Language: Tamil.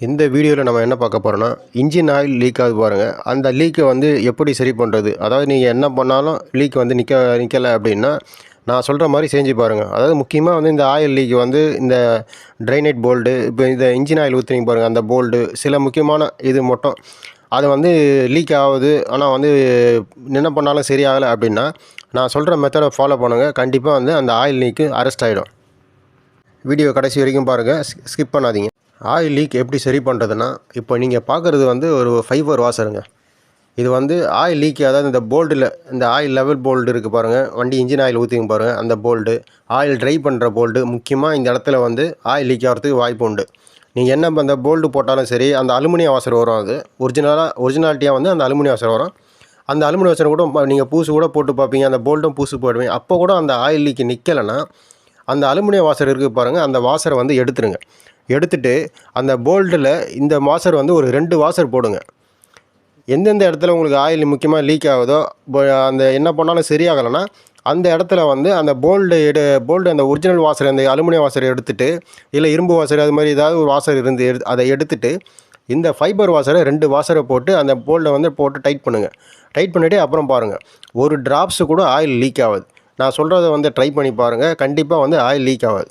இந்த வீடியோவில் நம்ம என்ன பார்க்க போகிறோன்னா இன்ஜின் ஆயில் லீக் ஆகுது பாருங்கள் அந்த லீக்கை வந்து எப்படி சரி பண்ணுறது அதாவது நீங்கள் என்ன பண்ணாலும் லீக் வந்து நிற்க நிற்கலை அப்படின்னா நான் சொல்கிற மாதிரி செஞ்சு பாருங்கள் அதாவது முக்கியமாக வந்து இந்த ஆயில் லீக் வந்து இந்த ட்ரைனேட் போல்டு இப்போ இந்த இன்ஜின் ஆயில் ஊற்றுறீங்க பாருங்கள் அந்த போல்டு சில முக்கியமான இது மட்டும் அது வந்து லீக் ஆகுது. ஆனால் வந்து என்ன பண்ணாலும் சரியாகலை அப்படின்னா நான் சொல்கிற மெத்தடை ஃபாலோ பண்ணுங்கள் கண்டிப்பாக வந்து அந்த ஆயில் லீக்கு அரெஸ்ட் ஆகிடும் வீடியோ கடைசி வரைக்கும் பாருங்கள் ஸ்கிப் பண்ணாதீங்க. ஆயில் லீக் எப்படி சரி பண்ணுறதுன்னா இப்போ நீங்கள் பார்க்குறது வந்து ஒரு ஃபைபர் வாசருங்க இது வந்து ஆயில் லீக் அதாவது இந்த போல்டில் இந்த ஆயில் லெவல் போல்டு இருக்குது பாருங்கள் வண்டி இன்ஜின் ஆயில் ஊற்றிங்க பாருங்கள் அந்த போல்டு ஆயில் ட்ரை பண்ணுற போல்டு முக்கியமாக இந்த இடத்துல வந்து ஆயில் லீக் ஆகிறதுக்கு வாய்ப்பு உண்டு. நீங்கள் என்ன அந்த போல்டு போட்டாலும் சரி அந்த அலுமினியம் வாசர் வரும் அது. ஒரிஜினலாக ஒரிஜினாலிட்டியாக வந்து அந்த அலுமினியம் வாசர் வரும். அந்த அலுமினியம் வாசர் கூட நீங்கள் பூசு கூட போட்டு பார்ப்பீங்க அந்த போல்ட்டும் பூசு போடுவீங்க அப்போ கூட அந்த ஆயில் லீக் நிற்கலைன்னா அந்த அலுமினியம் வாசர் இருக்குது பாருங்கள் அந்த வாசரை வந்து எடுத்துருங்க. எடுத்துகிட்டு அந்த போல்ட்டில் இந்த வாசர் வந்து ஒரு ரெண்டு வாசர் போடுங்க. எந்தெந்த இடத்துல உங்களுக்கு ஆயில் முக்கியமாக லீக் ஆகுதோ அந்த என்ன பண்ணாலும் சரியாகலைன்னா அந்த இடத்துல வந்து அந்த போல்டு எடு போல்டு அந்த ஒரிஜினல் வாசர் அந்த அலுமினியம் வாசர் எடுத்துகிட்டு இல்லை இரும்பு வாசர் அது மாதிரி ஏதாவது ஒரு வாசர் இருந்து எடு அதை எடுத்துகிட்டு இந்த ஃபைபர் வாசரை ரெண்டு வாசரை போட்டு அந்த போல்டை வந்து போட்டு டைட் பண்ணுங்கள் டைட் பண்ணிவிட்டு அப்புறம் பாருங்கள் ஒரு ட்ராப்ஸு கூட ஆயில் லீக் ஆகாது. நான் சொல்கிறத வந்து ட்ரை பண்ணி பாருங்கள் கண்டிப்பாக வந்து ஆயில் லீக் ஆகாது.